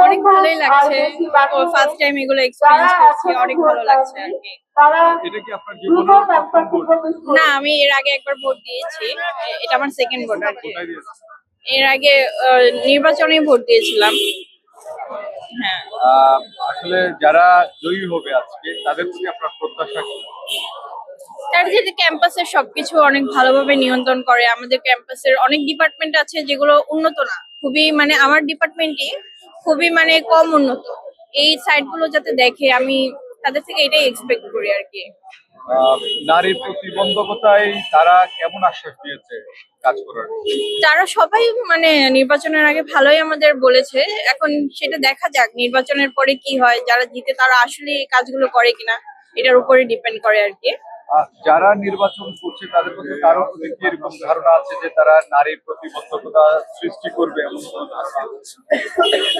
অনেক ভালোই লাগছে। ফার্স্ট টাইম এগুলো এক্সপিরিয়েন্স করছি অনেক ভালো লাগছে আর কি। এটা কি আপনার জীবনের প্রথম ভোট না আমি এর আগে একবার ভোট দিয়েছি। এটা আমার সেকেন্ড ভোট আর কি। এর আগে আহ, নির্বাচনে ভোট দিয়েছিলাম। হ্যাঁ। আসলে যারা জয়ী হবে আজকে তাদের প্রতি আপনার প্রত্যাশা কি? তার যে ক্যাম্পাসের সবকিছু অনেক ভালোভাবে নিয়ন্ত্রণ করে আমাদের ক্যাম্পাসের অনেক ডিপার্টমেন্ট আছে যেগুলো উন্নত না। খুবই মানে আমার ডিপার্টমেন্টই খুবই মানে কম উন্নত। এই সাইটগুলো যাতে দেখে আমি তাদের থেকে এটাই এক্সপেক্ট করি আর কি। নারীর প্রতিবন্ধকতায় তারা কেমন আশ্বাস দিয়েছে কাজ করার? তারা সবাই মানে নির্বাচনের আগে ভালোই আমাদের বলেছে। এখন সেটা দেখা যাক নির্বাচনের পরে কি হয় যারা জিতে তারা আসলে এই কাজগুলো করে কিনা এটার উপরে ডিপেন্ড করে আর কি। যারা নির্বাচন করছে তাদের মধ্যে কারও কি এরকম ধারণা আছে যে তারা নারীর প্রতিবন্ধকতা সৃষ্টি করবে এমন কোনো ধারণা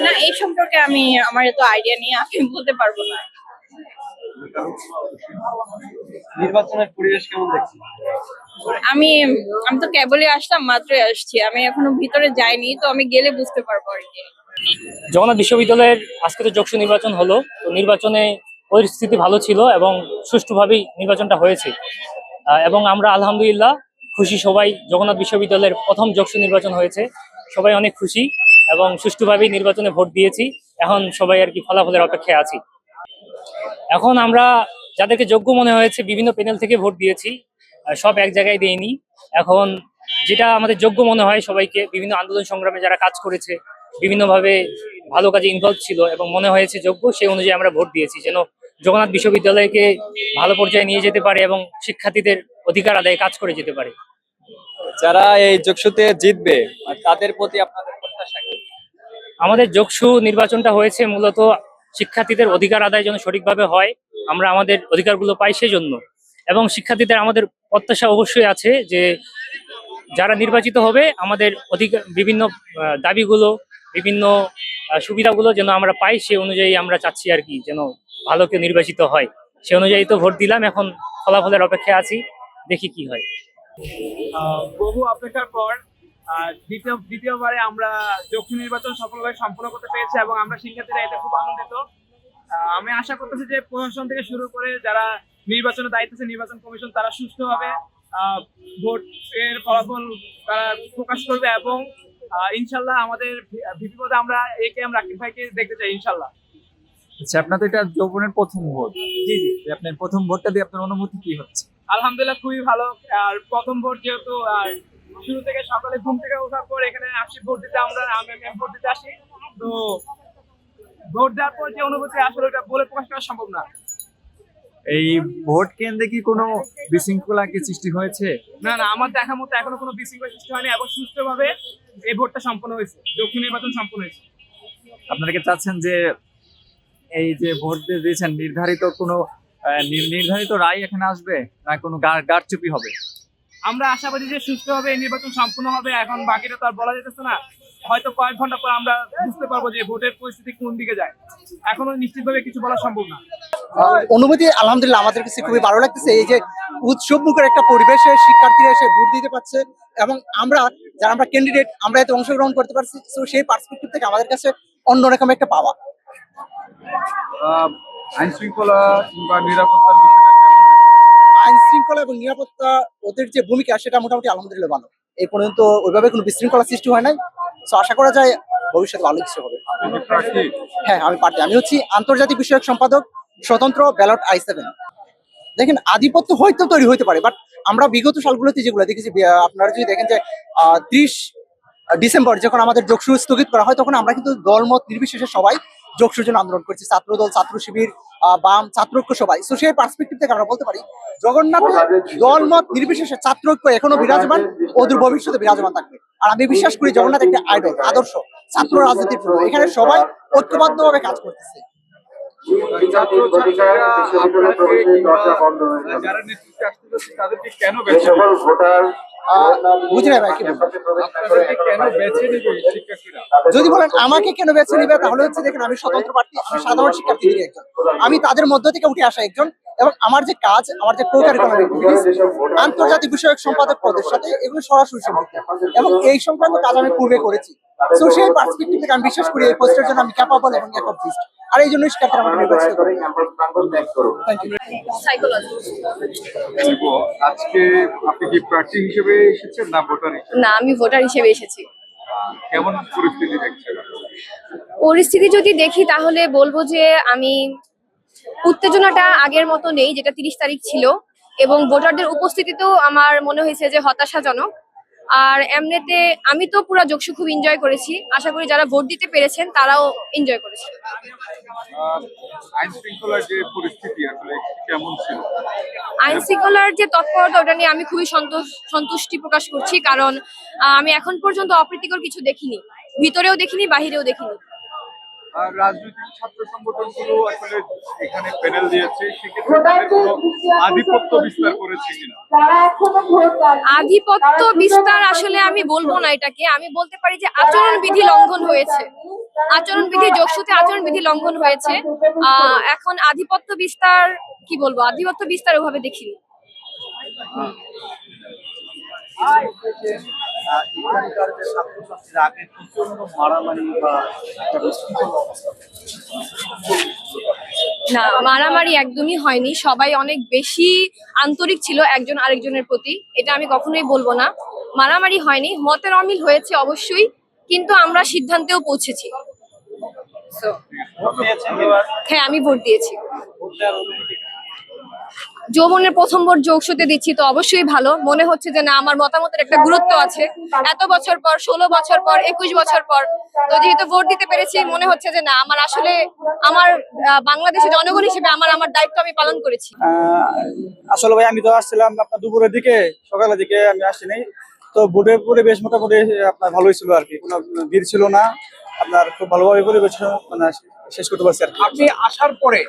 না এই সম্পর্কে আমি আমার এত আইডিয়া নিয়ে আমি বলতে পারব না। নির্বাচনের পরিবেশ কেমন দেখছেন? আমি আমি তো কেবলই আসলাম মাত্রই আসছি। আমি এখনও ভিতরে যাইনি তো আমি গেলে বুঝতে পারব আর কি। জগন্নাথ বিশ্ববিদ্যালয়ের আজকে তো যোগসু নির্বাচন হলো তো নির্বাচনে পরিস্থিতি ভালো ছিল এবং সুষ্ঠুভাবেই নির্বাচনটা হয়েছে। এবং আমরা আলহামদুলিল্লাহ খুশি সবাই। জগন্নাথ বিশ্ববিদ্যালয়ের প্রথম যোগসু নির্বাচন হয়েছে। সবাই অনেক খুশি এবং সুষ্ঠুভাবেই নির্বাচনে ভোট দিয়েছি। এখন সবাই আর কি ফলাফলের অপেক্ষায় আছি। এখন আমরা যাদেরকে যোগ্য মনে হয়েছে, বিভিন্ন প্যানেল থেকে ভোট দিয়েছি। সব এক জায়গায় দেয়নি এখন যেটা আমাদের যোগ্য মনে হয় সবাইকে, বিভিন্ন আন্দোলন সংগ্রামে যারা কাজ করেছে, বিভিন্নভাবে ভালো কাজে ইনভলভ ছিল এবং মনে হয়েছে যোগ্য, সেই অনুযায়ী আমরা ভোট দিয়েছি। যেন জগন্নাথ বিশ্ববিদ্যালয়কে ভালো পর্যায়ে নিয়ে যেতে পারে এবং শিক্ষার্থীদের অধিকার আদায়ে কাজ করে যেতে পারে। যারা এই যোগসুতে জিতবে তাদের প্রতি আপনাদের প্রত্যাশা কি? আমাদের যোগসু নির্বাচনটা হয়েছে মূলত শিক্ষার্থীদের অধিকার আদায় যেন সঠিকভাবে হয় আমরা আমাদের অধিকারগুলো পাই সেই জন্য এবং শিক্ষার্থীদের আমাদের প্রত্যাশা অবশ্যই আছে যে যারা নির্বাচিত হবে আমাদের অধিকার বিভিন্ন দাবিগুলো বিভিন্ন সুবিধাগুলো যেন আমরা পাই সেই অনুযায়ী আমরা চাচ্ছি আর কি যেন ভালো কেউ নির্বাচিত হয়। সে অনুযায়ী তো ভোট দিলাম, এখন ফলাফলের অপেক্ষায় আছি। দেখি কি হয়। বহু অপেক্ষার পর দ্বিতীয়, দ্বিতীয়বারে আমরা যৌথ নির্বাচন সফলভাবে সম্পন্ন করতে পেরেছি এবং আমরা শিক্ষার্থীরা এতে খুব আনন্দিত। আমি আশা করতেছি যে প্রশাসন থেকে শুরু করে যারা নির্বাচনের দায়িত্ব আছে, নির্বাচন কমিশন, তারা সুষ্ঠুভাবে ভোট এর ফলাফল তারা প্রকাশ করবে এবং ইনশাল্লাহ আমাদের ভিপি পদে আমরা এ কে এম রাকিব ভাইকে দেখতে চাই, ইনশাল্লাহ। আচ্ছা আপনার তো এটা যৌবনের প্রথম ভোট। জি জি। আপনার প্রথম ভোটটা দিয়ে আপনার অনুভূতি কি হচ্ছে? আলহামদুলিল্লাহ খুবই ভালো। আর প্রথম ভোট যেহেতু আর শুরু থেকে সকালে ঘুম থেকে ওঠার পর এখানে আসি ভোট দিতে আমরা আমি ভোট দিতে আসি। তো ভোট দেওয়ার পর যে অনুভূতি আসলে ওটা বলে প্রকাশ করা সম্ভব না। এই ভোট কেন্দ্রে কি কোনো বিশৃঙ্খলা কি সৃষ্টি হয়েছে? না না আমার দেখা মতো এখনও কোনো বিশৃঙ্খলা সৃষ্টি হয়নি এবং সুস্থভাবে এই ভোটটা সম্পন্ন হয়েছে। দক্ষিণ নির্বাচন সম্পন্ন হয়েছে। আপনারা কি চাচ্ছেন যে এই যে ভোট দিয়ে দিয়েছেন নির্ধারিত কোনো নির্ধারিত রায় এখানে আসবে? না কোনো গা- গারচুপি হবে? আমরা আশাবাদী যে সুস্থ হবে এই নির্বাচন সম্পূর্ণ হবে এখন বাকিটা তো আর বলা যেতেছে না। হয়তো কয়েক ঘণ্টা পর আমরা বুঝতে পারব যে ভোটের পরিস্থিতি কোন দিকে যায়। এখনও নিশ্চিতভাবে কিছু বলা সম্ভব না। অনুভূতি আলহামদুলিল্লাহ আমাদের কাছে খুবই ভালো লাগতেছে। এই যে উৎসব মুখের একটা পরিবেশে শিক্ষার্থীরা এসে ভোট দিতে পারছে এবং আমরা যারা আমরা ক্যান্ডিডেট আমরা এতে অংশগ্রহণ করতে পারছি। তো সেই পার্সপেক্টিভ থেকে আমাদের কাছে অন্যরকম একটা পাওয়া। আইন শৃঙ্খলা কিংবা নিরাপত্তার বিষয়টা কেমন আইন শৃঙ্খলা এবং নিরাপত্তা ওদের যে ভূমিকা সেটা মোটামুটি আলহামদুলিল্লাহ ভালো। এই পর্যন্ত ওইভাবে কোনো বিশৃঙ্খলা সৃষ্টি হয় নাই। তো আশা করা যায় ভবিষ্যতে ভালো কিছু হবে। আপনি কি প্রার্থী? হ্যাঁ আমি পার্টি আমি হচ্ছি আন্তর্জাতিক বিষয়ক সম্পাদক স্বতন্ত্র ব্যালট আই সেভেন। দেখেন আধিপত্য হয়তো তৈরি হতে পারে বাট আমরা বিগত সালগুলোতে যেগুলো দেখেছি আপনারা যদি দেখেন যে ত্রিশ ডিসেম্বর যখন আমাদের যোগসু স্থগিত করা হয় তখন আমরা কিন্তু দলমত নির্বিশেষে সবাই যোগসুর জন্য আন্দোলন করছি ছাত্র দল ছাত্র শিবির আহ, বাম ছাত্রৈক্য সবাই। তো সেই পার্সপেক্টিভ থেকে আমরা বলতে পারি জগন্নাথে দলমত নির্বিশেষে ছাত্রৈক্য এখনও বিরাজমান অদূর ভবিষ্যতে বিরাজমান থাকবে। আর আমি বিশ্বাস করি জগন্নাথ একটা আইডল আদর্শ ছাত্র রাজনীতির জন্য। এখানে সবাই ঐক্যবদ্ধভাবে কাজ করতেছে। যারা নেতৃত্বে আসতেছে তাদেরকে কেন বুঝি না কি যদি বলেন আমাকে কেন বেছে নিবে, তাহলে হচ্ছে দেখেন আমি স্বতন্ত্র প্রার্থী, আমি সাধারণ শিক্ষার্থী একজন। আমি তাদের মধ্য থেকে উঠে আসা একজন এবং আমার যে কাজ, আমার যে কো আন্তর্জাতিক বিষয়ক সম্পাদক পদের সাথে এগুলো সরাসরি সম্পর্ক এবং এই সংক্রান্ত কাজ আমি পূর্বে করেছি। সেই পার্সপেক্টিভ থেকে আমি বিশ্বাস করি এই পোস্টের জন্য আমি ক্যাপাবল এবং অ্যাকমপ্লিশড আর এই জন্যই শিক্ষার্থীরা আমাকে নির্বাচিত করে থ্যাংক ইউ সাইকোলজি আজকে আপনি কি প্রার্থী হিসেবে এসেছেন না ভোটার হিসেবে? না আমি ভোটার হিসেবে এসেছি। কেমন পরিস্থিতি দেখছেন পরিস্থিতি যদি দেখি তাহলে বলব যে আমি উত্তেজনাটা আগের মতো নেই যেটা তিরিশ তারিখ ছিল। এবং ভোটারদের উপস্থিতিতেও আমার মনে হয়েছে যে হতাশাজনক। আর এমনিতে আমি তো পুরো যোগসু খুব এনজয় করেছি। আশা করি যারা ভোট দিতে পেরেছেন তারাও এনজয় করেছে। আইন শৃঙ্খলার যে পরিস্থিতি আসলে কেমন ছিল? আইন শৃঙ্খলার যে তৎপরতা ওটা নিয়ে আমি খুবই সন্তোষ সন্তুষ্টি প্রকাশ করছি। কারণ আমি এখন পর্যন্ত অপ্রীতিকর কিছু দেখিনি। ভিতরেও দেখিনি বাহিরেও দেখিনি। আর রাজনৈতিক ছাত্র সংগঠনগুলো আসলে এখানে প্যানেল দিয়েছে সেক্ষেত্রে আধিপত্য বিস্তার করেছে কিনা? আধিপত্য বিস্তার আসলে আমি বলব না এটাকে। আমি বলতে পারি যে আচরণ বিধি লঙ্ঘন হয়েছে। আচরণ বিধি যোগসূত্রে আচরণ বিধি লঙ্ঘন হয়েছে। আহ, এখন আধিপত্য বিস্তার কি বলব? আধিপত্য বিস্তার ওভাবে দেখিনি। এখানকার যে ছাত্রছাত্রীরা আগে প্রচণ্ড মারামারি বা একটা বিশৃঙ্খল অবস্থা না, মারামারি একদমই হয়নি। সবাই অনেক বেশি আন্তরিক ছিল একজন আরেকজনের প্রতি। এটা আমি কখনোই বলব না। মারামারি হয়নি। মতের অমিল হয়েছে অবশ্যই, কিন্তু আমরা সিদ্ধান্তেও পৌঁছেছি। হ্যাঁ আমি ভোট দিয়েছি। যৌবনের প্রথম ভোট যোগসূতে দিচ্ছি তো অবশ্যই ভালো। মনে হচ্ছে যে না আমার মতামতের একটা গুরুত্ব আছে। এত বছর পর ষোলো বছর পর একুশ বছর পর তো যেহেতু ভোট দিতে পেরেছি মনে হচ্ছে যে না আমার আসলে আমার বাংলাদেশের জনগণ হিসেবে আমার আমার দায়িত্ব আমি পালন করেছি। আসলে ভাই আমি তো আসছিলাম আপনার দুপুরের দিকে সকালের দিকে আমি আসিনি। তো ভোটের পরিবেশ মোটামুটি আপনার ভালোই ছিল আর কি। কোনো ভিড় ছিল না। আপনার খুব ভালোভাবে পরিবেশ মানে শেষ করতে পারছি আর কি। আপনি আসার পরে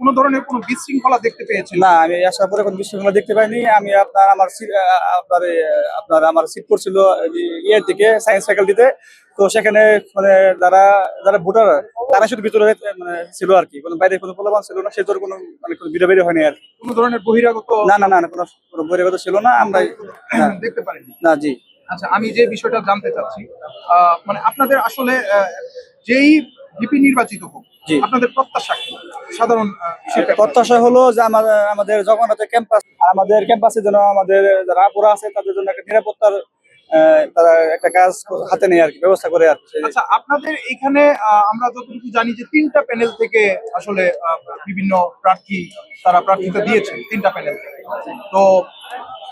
কোনো ধরনের কোনো বিশৃঙ্খলা দেখতে পেয়েছেন? না আমি আসার পরে কোনো বিশৃঙ্খলা দেখতে পাইনি। আমি আপনার আমার আপনার এ, আপনার আমার সিট করছিল ইয়ের দিকে সায়েন্স ফ্যাকাল্টিতে তো সেখানে মানে যারা যারা ভোটার তারা শুধু ভিতরে মানে ছিল আর কি। কোনো বাইরে কোনো প্রলোভন ছিল না সেটার কোনো মানে কোনো ভিড়ে বেড়ে হয়নি আর কি। কোনো ধরনের বহিরাগত না না না না, কোনো কোনো বহিরাগত ছিল না আমরা দেখতে পারেননি না জি। আচ্ছা আমি যে বিষয়টা জানতে চাচ্ছি মানে আপনাদের আসলে যেই ভিপি নির্বাচিত হোক। আপনাদের প্রত্যাশা কি? সাধারণ। প্রত্যাশা হলো যে আমাদের আমাদের জগন্নাথের ক্যাম্পাস আমাদের ক্যাম্পাসে যেন আমাদের যারা আপুরা আছে তাদের জন্য একটা নিরাপত্তার তারা একটা কাজ হাতে নেয় আর কি ব্যবস্থা করে আর আচ্ছা আপনাদের এখানে আমরা যতটুকু জানি যে তিনটা প্যানেল থেকে আসলে বিভিন্ন প্রার্থী তারা প্রার্থিতা দিয়েছে তিনটা প্যানেল থেকে তো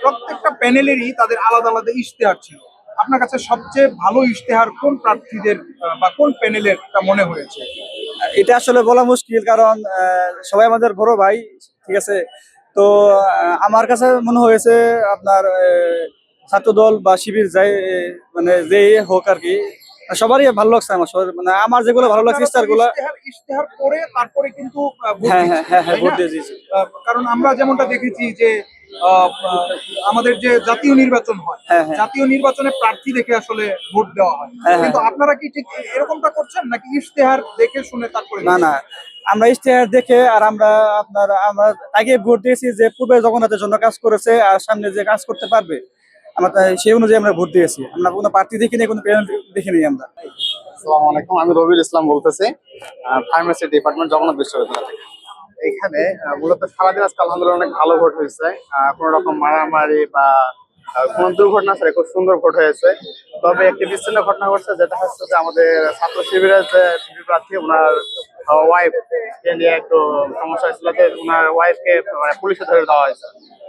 প্রত্যেকটা প্যানেলেরই তাদের আলাদা আলাদা ইশতেহার ছিল। আপনার কাছে সবচেয়ে ভালো ইশতেহার কোন প্রার্থীদের বা কোন প্যানেলের তা মনে হয়েছে? এটা আসলে বলা মুশকিল, কারণ সবাই আমাদের বড় ভাই, ঠিক আছে? তো আমার কাছে মনে হয়েছে আপনার ছাত্রদল বা শিবির যাই মানে যেই হোক আর কি সবারই ভালো লাগছে আমার সবার মানে আমার যেগুলো ভালো লাগছে স্টারগুলা ইশতেহার করে তারপরে কিন্তু হ্যাঁ হ্যাঁ হ্যাঁ ভোট দিয়েছি। কারণ আমরা যেমনটা দেখেছি যে আমাদের যে জাতীয় নির্বাচন হয়। জাতীয় নির্বাচনে প্রার্থী দেখে আসলে ভোট দেওয়া হয়। হ্যাঁ, কিন্তু আপনারা কি ঠিক এরকমটা করছেন নাকি ইশতেহার দেখে শুনে তারপরে না না। আমরা ইশতেহার দেখে আর আমরা আপনার আমরা আগে ভোট দিয়েছি যে পূর্বে জগন্নাথের জন্য কাজ করেছে আর সামনে যে কাজ করতে পারবে আমরা তাই সেই অনুযায়ী আমরা ভোট দিয়েছি। আমরা কোনো পার্টি দেখিনি, কোনো প্যানেল দেখিনি আমরা। আসসালামু আলাইকুম, আমি রবিউল ইসলাম বলতেছি ফার্মেসি ডিপার্টমেন্ট জগন্নাথ বিশ্ববিদ্যালয় থেকে। এখানে মূলত সারাদিন আজকে আলহামদুলিল্লাহ অনেক ভালো ভোট হয়েছে। কোনো রকম মারামারি বা কোনো দুর্ঘটনা ছাড়া খুব সুন্দর ভোট হয়েছে। তবে একটি বিচ্ছিন্ন ঘটনা ঘটছে, যেটা হচ্ছে যে আমাদের ছাত্র শিবিরের যে শিবির প্রার্থী, ওনার ওয়াইফ নিয়ে একটু সমস্যা হয়েছিল যে ওনার ওয়াইফকে মানে পুলিশে ধরে দেওয়া হয়েছে।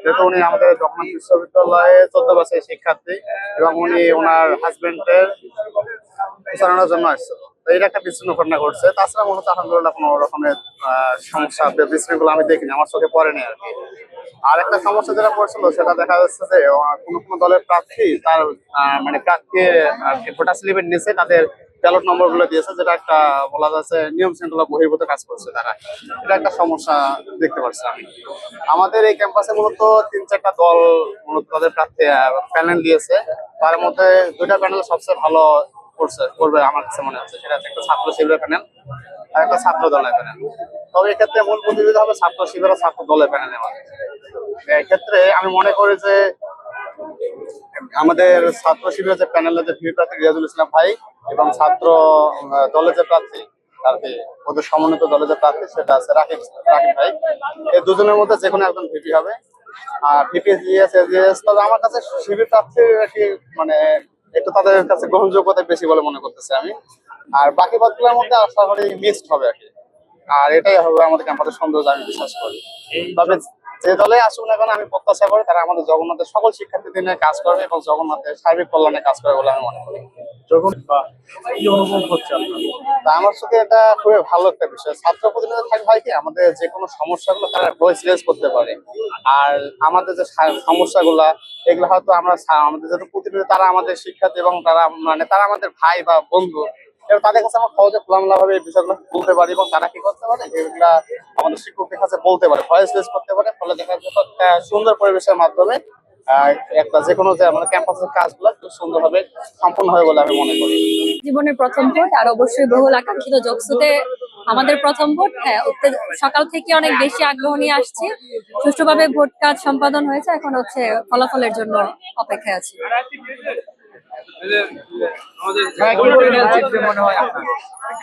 যেহেতু উনি আমাদের জগন্নাথ বিশ্ববিদ্যালয়ে চোদ্দ বছরের শিক্ষার্থী এবং উনি ওনার হাজবেন্ডের চালানোর জন্য আসছিল। তো এটা একটা বিচ্ছিন্ন ঘটনা ঘটছে। তাছাড়া মূলত আলহামদুলিল্লাহ কোনো রকমের সমস্যা বিশৃঙ্খলা আমি দেখিনি। আমার চোখে পড়েনি আর কি। আর একটা সমস্যা যেটা পড়ছিল, সেটা দেখা যাচ্ছে যে কোনো কোনো দলের প্রার্থী তার মানে প্রার্থীর ভোটার স্লিপের নিচে তাদের ব্যালট নম্বরগুলো দিয়েছে, যেটা একটা বলা যাচ্ছে নিয়ম শৃঙ্খলা বহির্ভূত কাজ করছে তারা। এটা একটা সমস্যা দেখতে পাচ্ছি আমি। আমাদের এই ক্যাম্পাসে মূলত তিন চারটা দল মূলত তাদের প্রার্থী প্যানেল দিয়েছে। তার মধ্যে দুইটা প্যানেল সবচেয়ে ভালো করছে, করবে আমার কাছে মনে হচ্ছে। সেটা একটা ছাত্র শিবিরের প্যানেল আর একটা ছাত্র দলের প্যানেল তবে এক্ষেত্রে মূল প্রতিযোগিতা হবে ছাত্র শিবির ও ছাত্র দলের প্যানেলের মধ্যে। এক্ষেত্রে আমি মনে করি যে আমাদের ছাত্র শিবিরের যে প্যানেলের যে ভিপি প্রার্থী রিয়াজুল ইসলাম ভাই এবং ছাত্র দলের যে প্রার্থী কি, ওদের সমন্বিত দলের যে প্রার্থী সেটা আছে রাকিব রাকিব ভাই। এই দুজনের মধ্যে যে কোনো একজন ভিপি হবে। আর ভিপি জিএস এজিএস তবে আমার কাছে শিবির প্রার্থী মানে একটু তাদের কাছে গ্রহণযোগ্যতা বেশি বলে মনে করতেছি আমি। আর বাকি পদগুলোর মধ্যে আশা করি মিক্সড হবে আর কি। আর এটাই হবে আমাদের ক্যাম্পাসের সৌন্দর্য, আমি বিশ্বাস করি। তবে যে দলে আসুক না কেন আমি প্রত্যাশা করি তারা আমাদের জগন্নাথের সকল শিক্ষার্থীদের নিয়ে কাজ করবে এবং জগন্নাথের সার্বিক কল্যাণে কাজ করবে বলে আমি মনে করি। আমার সাথে এটা খুবই ভালো একটা বিষয়। ছাত্র প্রতিনিধি থাকলে হয় কি আমাদের যে কোনো সমস্যাগুলো তারা ভয়েস রেজ করতে পারে। আর আমাদের যে সমস্যাগুলা এগুলো হয়তো আমরা আমাদের যেহেতু প্রতিনিধি তারা আমাদের শিক্ষার্থী এবং তারা মানে তারা আমাদের ভাই বা বন্ধু এবার তাদের কাছে আমরা সহজে খোলামেলা ভাবে এই বিষয়গুলো বলতে পারি এবং তারা কি করতে পারে? এগুলা আমাদের শিক্ষকদের কাছে বলতে পারে, ভয়েস রেজ করতে পারে, ফলে দেখা যাচ্ছে সুন্দর পরিবেশের মাধ্যমে একটা যে কোনো আমাদের ক্যাম্পাসের কাজগুলো খুব সুন্দরভাবে সম্পন্ন হয় বলে আমি মনে করি। জীবনের প্রথম ভোট আর অবশ্যই বহুল আকাঙ্ক্ষিত যোগসুতে আমাদের প্রথম ভোট। হ্যাঁ সকাল থেকে অনেক বেশি আগ্রহ নিয়ে আসছি। সুষ্ঠুভাবে ভোট কাজ সম্পাদন হয়েছে, এখন হচ্ছে ফলাফলের জন্য অপেক্ষায় আছি। কোন প্যানেল জিতবে মনে হয় আপনার?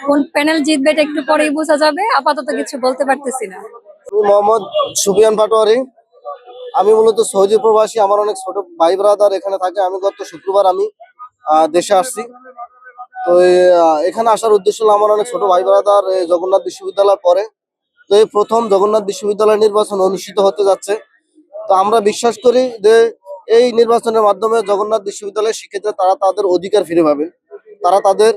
কোন প্যানেল জিতবে এটা একটু পরেই বোঝা যাবে। আপাতত কিছু বলতে পারতেছি না। আমি মোহাম্মদ সুফিয়ান পাটোয়ারি। আমি মূলত সৌদি প্রবাসী আমার অনেক ছোট ভাই ব্রাদার এখানে থাকে। আমি গত শুক্রবার আমি আহ, দেশে আসছি। তো এখানে আসার উদ্দেশ্য হলো আমার অনেক ছোট ভাই ব্রাদার জগন্নাথ বিশ্ববিদ্যালয় পড়ে। তো এই প্রথম জগন্নাথ বিশ্ববিদ্যালয় নির্বাচন অনুষ্ঠিত হতে যাচ্ছে। তো আমরা বিশ্বাস করি যে এই নির্বাচনের মাধ্যমে জগন্নাথ বিশ্ববিদ্যালয়ের শিক্ষার্থীরা, তারা তাদের অধিকার ফিরে পাবে। তারা তাদের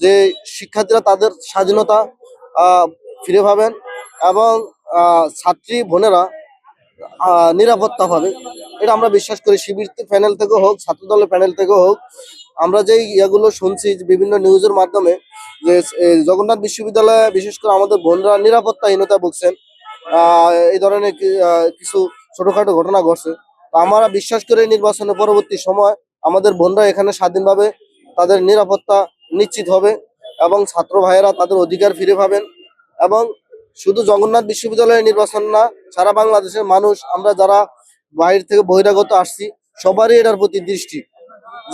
যে শিক্ষার্থীরা, তাদের স্বাধীনতা ফিরে পাবেন এবং ছাত্রী, বোনেরা নিরাপত্তা পাবে। এটা আমরা বিশ্বাস করি। শিবির প্যানেল থেকে হোক ছাত্র দলের প্যানেল থেকে হোক, আমরা যে ইয়েগুলো শুনছি বিভিন্ন নিউজের মাধ্যমে যে জগন্নাথ বিশ্ববিদ্যালয়ে বিশেষ করে আমাদের বোনরা নিরাপত্তাহীনতা ভুগছেন। এই ধরনের কিছু ছোটখাটো ঘটনা ঘটছে। তো আমরা বিশ্বাস করি নির্বাচনের পরবর্তী সময় আমাদের বোনরা এখানে স্বাধীনভাবে তাদের নিরাপত্তা নিশ্চিত হবে এবং ছাত্র ভাইয়েরা তাদের অধিকার ফিরে পাবেন এবং শুধু জগন্নাথ বিশ্ববিদ্যালয়ের নির্বাচন না, সারা বাংলাদেশের মানুষ, আমরা যারা বাইরে থেকে বহিরাগত আসছি, সবারই এটার প্রতি দৃষ্টি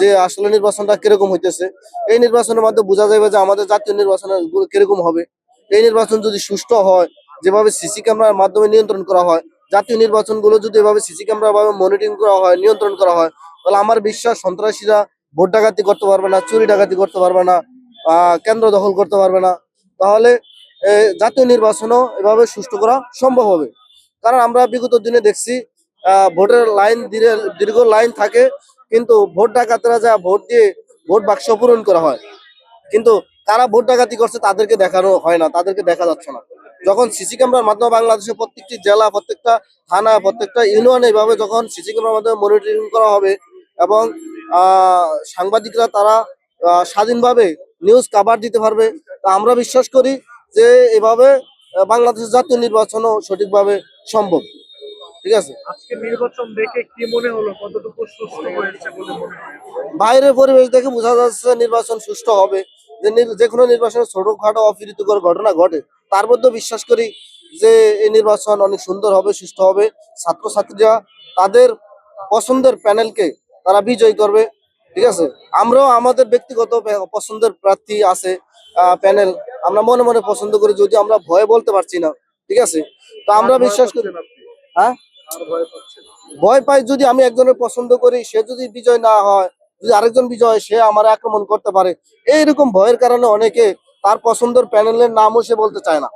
যে আসলে নির্বাচনটা কীরকম হইতেছে। এই নির্বাচনের মাধ্যমে বোঝা যাবে যে আমাদের জাতীয় নির্বাচন কীরকম হবে। এই নির্বাচন যদি সুষ্ঠু হয়, যেভাবে সিসি ক্যামেরার মাধ্যমে নিয়ন্ত্রণ করা হয় জাতীয় নির্বাচনগুলো যদি এভাবে সিসি ক্যামেরা ভাবে মনিটরিং করা হয়, নিয়ন্ত্রণ করা হয়, তাহলে আমার বিশ্বাস সন্ত্রাসীরা ভোট ডাকাতি করতে পারবে না, চুরি ডাকাতি করতে পারবে না কেন্দ্র দখল করতে পারবে না। তাহলে জাতীয় নির্বাচনও এভাবে সুষ্ঠু করা সম্ভব হবে। কারণ আমরা বিগত দিনে দেখছি ভোটের লাইন দীর্ঘ- লাইন থাকে, কিন্তু ভোট ডাকাতেরা যা ভোট দিয়ে ভোট বাক্স পূরণ করা হয়, কিন্তু কারা ভোট ডাকাতি করছে তাদেরকে দেখানো হয় না, তাদেরকে দেখা যাচ্ছে না। যখন সিসি ক্যামেরার মাধ্যমে বাংলাদেশের প্রত্যেকটি জেলা প্রত্যেকটা থানা প্রত্যেকটা ইউনিয়ন এইভাবে যখন সিসি ক্যামেরার মাধ্যমে মনিটরিং করা হবে এবং সাংবাদিকরা তারা স্বাধীনভাবে নিউজ কাভার দিতে পারবে তা আমরা বিশ্বাস করি যে এভাবে বাংলাদেশের জাতীয় নির্বাচনও সঠিকভাবে সম্ভব। ঠিক আছে? আজকে নির্বাচন দেখে কি মনে হলো? কতটুকু সুস্থ হয়েছে বলে মনে হয়? বাইরের পরিবেশ দেখে বোঝা যাচ্ছে নির্বাচন সুষ্ঠু হবে। যে যে কোনো নির্বাচনে ছোটখাটো অপ্রীতিকর ঘটনা ঘটে তার মধ্যে বিশ্বাস করি যে এই নির্বাচন অনেক সুন্দর হবে সুষ্ঠু হবে। ছাত্রছাত্রীরা তাদের পছন্দের প্যানেলকে তারা বিজয় করবে ঠিক আছে? আমরাও আমাদের ব্যক্তিগত পছন্দের প্রার্থী আছে প্যানেল। আমরা মনে মনে পছন্দ করি যদি আমরা ভয়ে বলতে পারছি না ঠিক আছে? তো আমরা বিশ্বাস করি হ্যাঁ? ভয় পাই যদি আমি একজনের পছন্দ করি সে যদি বিজয় না হয় যদি আরেকজন বিজয়, সে আমার আক্রমণ করতে পারে। এইরকম ভয়ের কারণে অনেকে তার পছন্দের প্যানেলের নামও সে বলতে চায় না।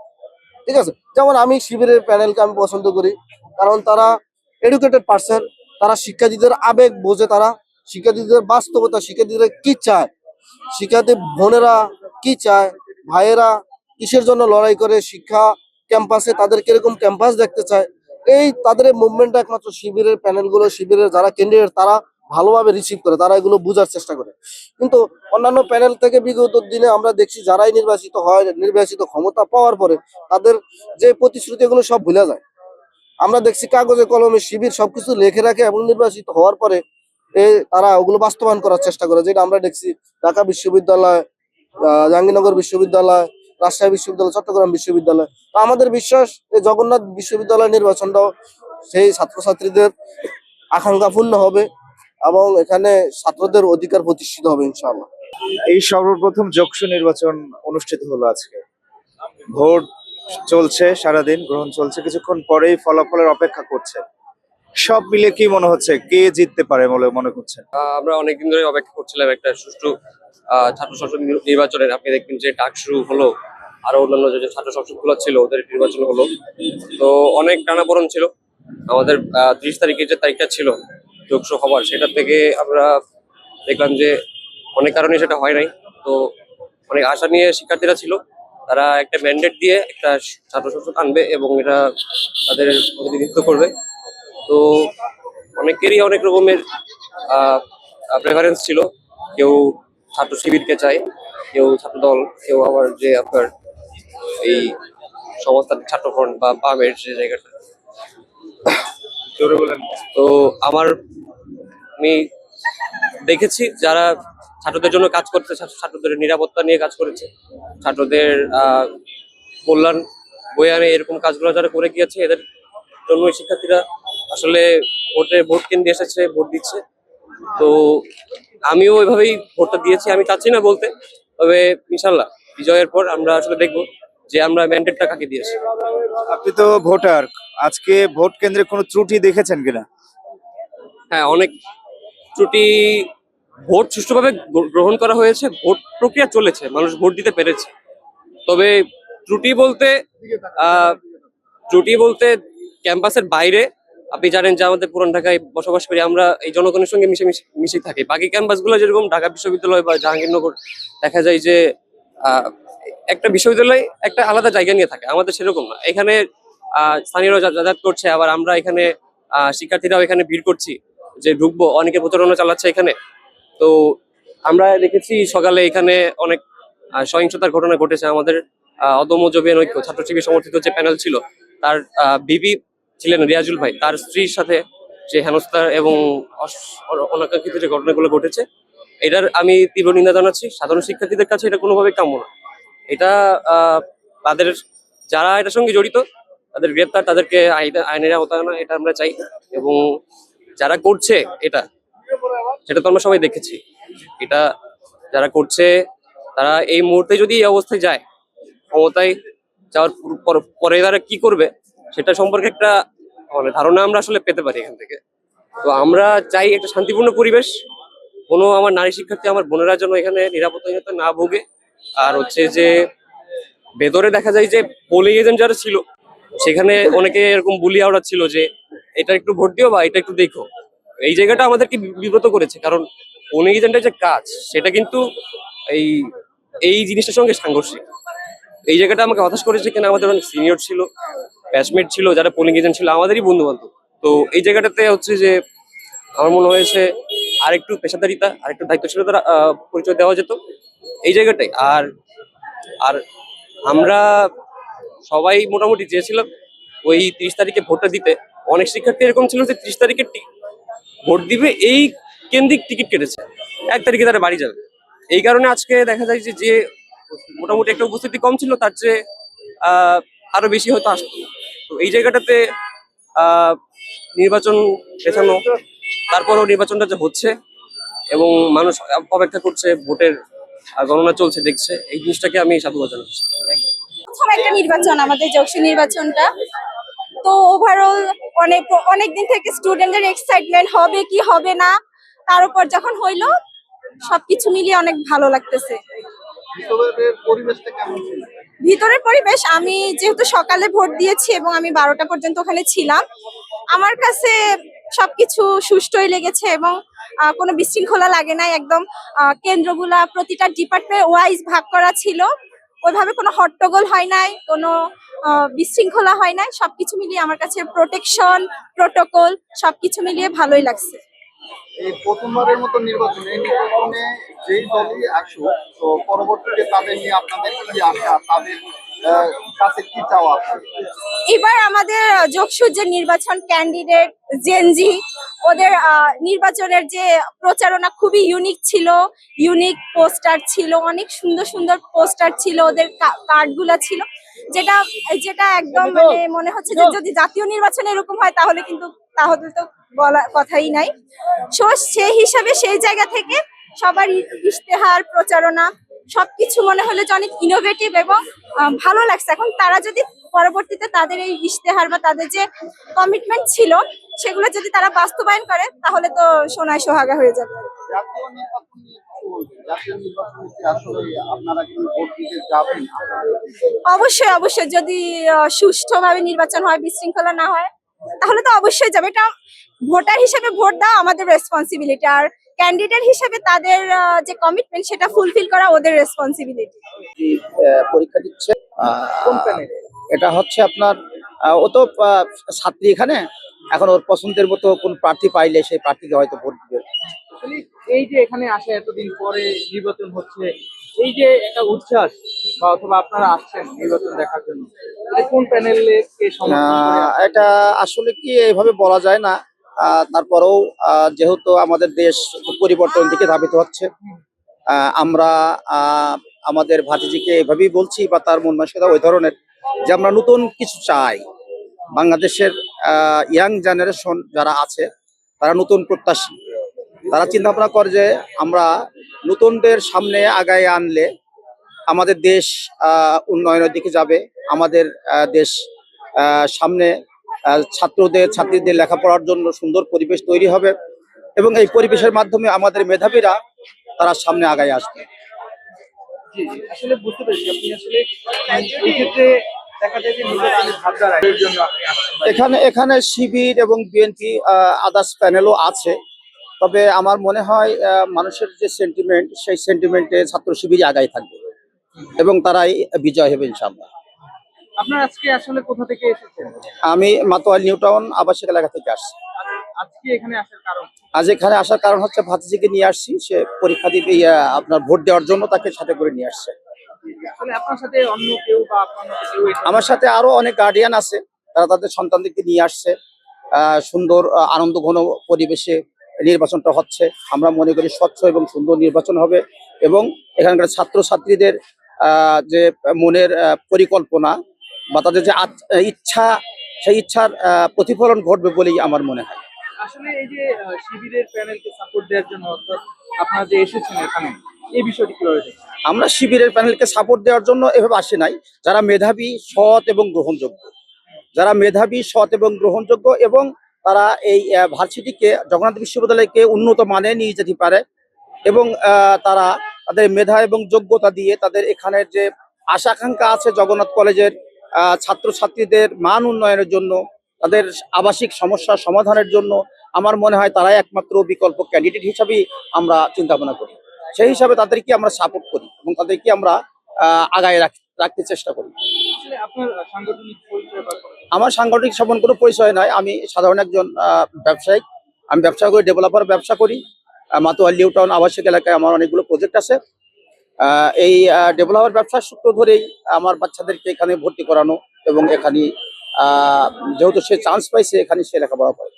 ঠিক আছে? যেমন আমি শিবিরের প্যানেলকে আমি পছন্দ করি। কারণ তারা এডুকেটেড পার্সন তারা শিক্ষার্থীদের আবেগ বোঝে তারা। শিক্ষার্থীদের বাস্তবতা, শিক্ষার্থীদের কি চায়? শিক্ষার্থী বোনেরা কি চায়? ভাইয়েরা কিসের জন্য লড়াই করে? শিক্ষা ক্যাম্পাসে তাদের কীরকম ক্যাম্পাস দেখতে চায়? এই তাদের মুভমেন্টটা একমাত্র শিবিরের প্যানেলগুলো, শিবিরের যারা ক্যান্ডিডেট তারা ভালোভাবে রিসিভ করে, তারা এগুলো বোঝার চেষ্টা করে। কিন্তু অন্যান্য প্যানেল থেকে বিগত দিনে আমরা দেখছি যারাই নির্বাচিত হয়, নির্বাচিত ক্ষমতা পাওয়ার পরে তাদের যে প্রতিশ্রুতি এগুলো সব ভুলে যায়। আমরা দেখছি কাগজে কলমে শিবির সবকিছু লেখে রাখে এবং নির্বাচিত হওয়ার পরে এ তারা ওগুলো বাস্তবায়ন করার চেষ্টা করে, যেটা আমরা দেখছি ঢাকা বিশ্ববিদ্যালয় জাহাঙ্গীরনগর বিশ্ববিদ্যালয়, রাজশাহী বিশ্ববিদ্যালয়, চট্টগ্রাম বিশ্ববিদ্যালয়। আমাদের বিশ্বাস, এই জগন্নাথ বিশ্ববিদ্যালয় নির্বাচনটাও সেই ছাত্রছাত্রীদের আকাঙ্ক্ষা পূর্ণ হবে। এবং এখানে ছাত্রদের অধিকার প্রতিষ্ঠিত হবে ইনশাআল্লাহ। এই সর্বপ্রথম যক্ষু নির্বাচন অনুষ্ঠিত হলো আজকে। ভোট চলছে সারাদিন গ্রহণ চলছে কিছুক্ষণ পরেই ফলাফলের অপেক্ষা করছে। সব মিলে কি মনে হচ্ছে? কে জিততে পারে বলে মনে করছেন? আহ, আমরা অনেকদিন ধরে অপেক্ষা করছিলাম একটা সুষ্ঠু আহ, ছাত্র সংসদ নির্বাচনের। আপনি দেখবেন যে ডাক শুরু হলো আরও অন্যান্য যে ছাত্র সংসদগুলো ছিল ওদের নির্বাচন হলো। তো অনেক টানাপোড়ন ছিল। আমাদের ত্রিশ তারিখে যে তারিখটা ছিল যোগসু হবার সেটা থেকে আমরা দেখলাম যে অনেক কারণে সেটা হয় নাই। তো অনেক আশা নিয়ে শিক্ষার্থীরা ছিল, তারা একটা ম্যান্ডেট দিয়ে একটা ছাত্র সংসদ আনবে এবং এটা তাদের প্রতিনিধিত্ব করবে। তো অনেকেরই অনেক রকমের প্রেফারেন্স ছিল, কেউ ছাত্র শিবিরকে চায়, কেউ ছাত্র দল, কেউ আবার যে আপনার এই সমাজতান্ত্রিক ছাত্রফ্রন্ট বা বামের যে জায়গাটা তো আমার, আমি দেখেছি যারা ছাত্রদের জন্য কাজ করছে ছাত্রদের নিরাপত্তা নিয়ে কাজ করেছে, ছাত্রদের কল্যাণ আনে এরকম কাজগুলো যারা করে গিয়েছে, এদের জন্য শিক্ষার্থীরা আসলে ভোটে ভোট কেন্দ্রে এসেছে, ভোট দিচ্ছে। তো আমিও ওইভাবেই ভোটটা দিয়েছি। আমি চাচ্ছি না বলতে, তবে ইনশাল্লাহ, বিজয়ের পর আমরা আসলে দেখব। যে আমরা ম্যান্ডেটটা কাকে দিয়েছি। আপনি তো ভোটার আজকে ভোট কেন্দ্রে কোনো ত্রুটি দেখেছেন কিনা? হ্যাঁ অনেক ত্রুটি ভোট সুষ্ঠুভাবে গ্র- গ্রহণ করা হয়েছে ভোট প্রক্রিয়া চলেছে মানুষ ভোট দিতে পেরেছে। তবে ত্রুটি বলতে ত্রুটি বলতে ক্যাম্পাসের বাইরে আপনি জানেন যে আমাদের পুরান ঢাকায় বসবাস করি আমরা এই জনগণের সঙ্গে মিশে মিশে মিশে থাকি। বাকি ক্যাম্পাসগুলো যেরকম ঢাকা বিশ্ববিদ্যালয় বা জাহাঙ্গীরনগর দেখা যায় যে আহ, একটা বিশ্ববিদ্যালয় একটা আলাদা জায়গা নিয়ে থাকে, আমাদের সেরকম না। এখানে স্থানীয়রা যাতায়াত করছে, আবার আমরা এখানে শিক্ষার্থীরাও এখানে ভিড় করছি যে ঢুকবো, অনেকে প্রচারণা চালাচ্ছে এখানে। তো আমরা দেখেছি সকালে এখানে অনেক সহিংসতার ঘটনা ঘটেছে। আমাদের অদম্য জবিয়ান ঐক্য ছাত্র শিবির সমর্থিত যে প্যানেল ছিল, তার বিবি ছিলেন রিয়াজুল ভাই। তার স্ত্রীর সাথে যে হেনস্থা এবং অনাকাঙ্ক্ষিত যে ঘটনাগুলো ঘটেছে, এটার আমি তীব্র নিন্দা জানাচ্ছি। সাধারণ শিক্ষার্থীদের কাছে এটা কোনোভাবে কাম্য না। এটা তাদের যারা এটার সঙ্গে জড়িত, তাদের গ্রেপ্তার, তাদেরকে আইনে- আইনের আওতায় এটা আমরা চাই। এবং যারা করছে এটা, সেটা তো আমরা সবাই দেখেছি। এটা যারা করছে, তারা এই মুহূর্তে যদি এই অবস্থায় যায়, ক্ষমতায় যাওয়ার পর- তারা কি করবে, সেটা সম্পর্কে একটা মানে ধারণা আমরা আসলে পেতে পারি এখান থেকে। তো আমরা চাই একটা শান্তিপূর্ণ পরিবেশ। কোনো আমার নারী শিক্ষার্থী, আমার বোনেরা যেন এখানে নিরাপত্তাহীনতা না ভোগে। আর হচ্ছে যে ভেতরে দেখা যায় যে পোলিং এজেন্ট যারা ছিল, সেখানে অনেকে এরকম বুলি ছিল যে, এটা একটু ভোট দিও বা এটা একটু দেখো। এই জায়গাটা আমাদেরকে বিব্রত করেছে, কারণ পোলিং এজেন্টের যে কাজ, সেটা কিন্তু এই এই জিনিসটার সঙ্গে সাংঘর্ষিক। এই জায়গাটা আমাকে হতাশ করেছে কেন আমাদের অনেক সিনিয়র ছিল ব্যাচমেট ছিল, যারা পোলিং এজেন্ট ছিল, আমাদেরই বন্ধু বান্ধব তো এই জায়গাটাতে হচ্ছে যে আমার মনে হয়েছে আরেকটু পেশাদারিতা আরেকটু দায়িত্বশীলতার আহ, পরিচয় দেওয়া যেত এই জায়গাটাই। আর আর আমরা সবাই মোটামুটি চেয়েছিলাম ওই তিরিশ তারিখে ভোটটা দিতে। অনেক শিক্ষার্থী এরকম ছিল যে ত্রিশ তারিখে ভোট দিবে এই কেন্দ্রিক টিকিট কেটেছে। এক তারিখে তারা বাড়ি যাবে। এই কারণে আজকে দেখা যায় যে যে মোটামুটি একটা উপস্থিতি কম ছিল তার চেয়ে আরও বেশি হয়তো আসতো। তো এই জায়গাটাতে নির্বাচন পেছানো তারপরেও নির্বাচনটা যে হচ্ছে এবং মানুষ অপেক্ষা করছে ভোটের গণনা চলছে দেখছে এই জিনিসটাকে আমি সাধুবাদ জানাচ্ছি। প্রথম একটা নির্বাচন আমাদের যক্ষু নির্বাচনটা। তো ওভারঅল অনেক অনেক দিন থেকে স্টুডেন্টদের এক্সাইটমেন্ট হবে কি হবে না তার উপর যখন হইল সবকিছু মিলিয়ে অনেক ভালো লাগতেছে। ভিতরের পরিবেশটা কেমন ছিল? ভিতরের পরিবেশ আমি যেহেতু সকালে ভোট দিয়েছি এবং আমি বারোটা পর্যন্ত ওখানে ছিলাম আমার কাছে সবকিছু সুষ্ঠুই লেগেছে এবং কোনো বিশৃঙ্খলা লাগে নাই। একদম কেন্দ্রগুলা প্রতিটা ডিপার্টমেন্ট ওয়াইজ ভাগ করা ছিল। ওইভাবে কোনো হট্টগোল হয় নাই, কোনো বিশৃঙ্খলা হয় নাই। সবকিছু মিলিয়ে আমার কাছে প্রোটেকশন প্রোটোকল সবকিছু মিলিয়ে ভালোই লাগছে। এই নির্বাচনে এবার আমাদের যোগসূর্যের নির্বাচন ক্যান্ডিডেট জেনজি ওদের নির্বাচনের যে প্রচারণা খুবই ইউনিক ছিল ইউনিক পোস্টার ছিল অনেক সুন্দর সুন্দর পোস্টার ছিল ওদের কার্ডগুলো ছিল যেটা যেটা একদম মানে মনে হচ্ছে যে যদি জাতীয় নির্বাচন এরকম হয় তাহলে কিন্তু তাহলে তো বলা কথাই নাই। সো সেই হিসাবে সেই জায়গা থেকে সবার ইশতেহার প্রচারণা সবকিছু মনে হলো যে অনেক ইনোভেটিভ এবং ভালো লাগছে। এখন তারা যদি পরবর্তীতে তাদের এই ইশতেহার বা তাদের যে কমিটমেন্ট ছিল সেগুলো যদি তারা বাস্তবায়ন করে তাহলে তো সোনায় সোহাগা হয়ে যাবে। অবশ্যই অবশ্যই। যদি সুষ্ঠুভাবে নির্বাচন হয় বিশৃঙ্খলা না হয় তাহলে তো অবশ্যই যাবে। এটা ভোটার হিসেবে ভোট দেওয়া আমাদের রেসপন্সিবিলিটি আর ক্যান্ডিডেট হিসেবে তাদের আহ, যে কমিটমেন্ট সেটা ফুলফিল করা ওদের রেসপন্সিবিলিটি পরীক্ষা দিচ্ছে? এটা হচ্ছে আপনার আহ, ও তো আহ, ছাত্রী এখানে। এখন ওর পছন্দের মতো কোন প্রার্থী পাইলে সেই প্রার্থীকে হয়তো ভোট দিবে। এই যে এখানে আসে এতদিন পরে নির্বাচন হচ্ছে এই যে একটা উচ্ছ্বাস বা অথবা আপনারা আসছেন নির্বাচন দেখার জন্য কোন প্যানেলে এটা আসলে কি এইভাবে বলা যায় না। তারপরেও যেহেতু আমাদের দেশ পরিবর্তন দিকে ধাবিত হচ্ছে আমরা আমাদের ভাতিজিকে এভাবেই বলছি বা তার মন মানসিকতা ওই ধরনের যে আমরা নতুন কিছু চাই। বাংলাদেশের ইয়াং জেনারেশন যারা আছে, তারা নতুন প্রত্যাশী। তারা চিন্তা ভাবনা করে যে আমরা নতুনদের সামনে আগায় আনলে আমাদের দেশ উন্নয়নের দিকে যাবে, আমাদের দেশ সামনে ছাত্রদের ছাত্রীদের লেখাপড়ার জন্য সুন্দর পরিবেশ তৈরি হবে এবং এই পরিবেশের মাধ্যমে আমাদের মেধাবীরা তারা সামনে আগায় আসবে। আসলে বুঝতে পেরেছি। আপনি আসলে এই ক্ষেত্রে এখানে এখানে শিবির এবং বিএনপি আদার্স প্যানেলও আছে। তবে আমার মনে হয় আহ, মানুষের যে সেন্টিমেন্ট সেই সেন্টিমেন্টে ছাত্র শিবির আগায় থাকবে এবং তারাই বিজয় হবে ইনশাল্লাহ আপনার আজকে আসলে কোথা থেকে এসেছেন? আমি মাতোয়াল নিউ টাউন আবাসিক এলাকা থেকে আসছি। আজকে এখানে আসার কারণ? আজ এখানে আসার কারণ হচ্ছে ভাতিজিকে নিয়ে আসছি সে পরীক্ষা দিতে ইয়া, আপনার ভোট দেওয়ার জন্য তাকে সাথে করে নিয়ে আসছে? আমার সাথে আরও অনেক গার্ডিয়ান আছে তারা তাদের সন্তানদেরকে নিয়ে আসছে। আহ, সুন্দর আনন্দ ঘন পরিবেশে নির্বাচনটা হচ্ছে। আমরা মনে করি স্বচ্ছ এবং সুন্দর নির্বাচন হবে এবং এখানকার ছাত্রছাত্রীদের আহ, যে মনের পরিকল্পনা বা তাদের যে ইচ্ছা সেই ইচ্ছার প্রতিফলন ঘটবে বলেই আমার মনে হয়। আসলে এই যে শিবিরের প্যানেলকে সাপোর্ট দেওয়ার জন্য অর্থাৎ আপনারা যে এসেছেন এখানে এই বিষয়টি কীভাবে আমরা শিবিরের প্যানেলকে সাপোর্ট দেওয়ার জন্য এভাবে আসি নাই। যারা মেধাবী সৎ এবং গ্রহণযোগ্য। যারা মেধাবী সৎ এবং গ্রহণযোগ্য এবং তারা এই ভার্সিটিকে জগন্নাথ বিশ্ববিদ্যালয়কে উন্নত মানে নিয়ে যেতে পারে এবং আহ, তারা তাদের মেধা এবং যোগ্যতা দিয়ে তাদের এখানের যে আশা আকাঙ্ক্ষা আছে জগন্নাথ কলেজের ছাত্রছাত্রীদের মান উন্নয়নের জন্য তাদের আবাসিক সমস্যার সমাধানের জন্য আমার মনে হয় তারাই একমাত্র বিকল্প ক্যান্ডিডেট হিসাবেই আমরা চিন্তা ভাবনা করি। সেই হিসাবে তাদেরকে আমরা সাপোর্ট করি এবং তাদেরকে আমরা আগায় রাখ- রাখতে চেষ্টা করি। আমার সাংগঠনিক সেমন কোনো পরিচয় নয় আমি সাধারণ একজন ব্যবসায়িক। আমি ব্যবসা করি ডেভেলপার ব্যবসা করি। মাতোয়াল নিউ টাউন আবাসিক এলাকায় আমার অনেকগুলো প্রজেক্ট আছে। এই ডেভেলপার ব্যবসার সূত্র ধরেই আমার বাচ্চাদেরকে এখানে ভর্তি করানো এবং এখানে যেহেতু সে চান্স পাইছে, এখানে সে লেখাপড়া করে।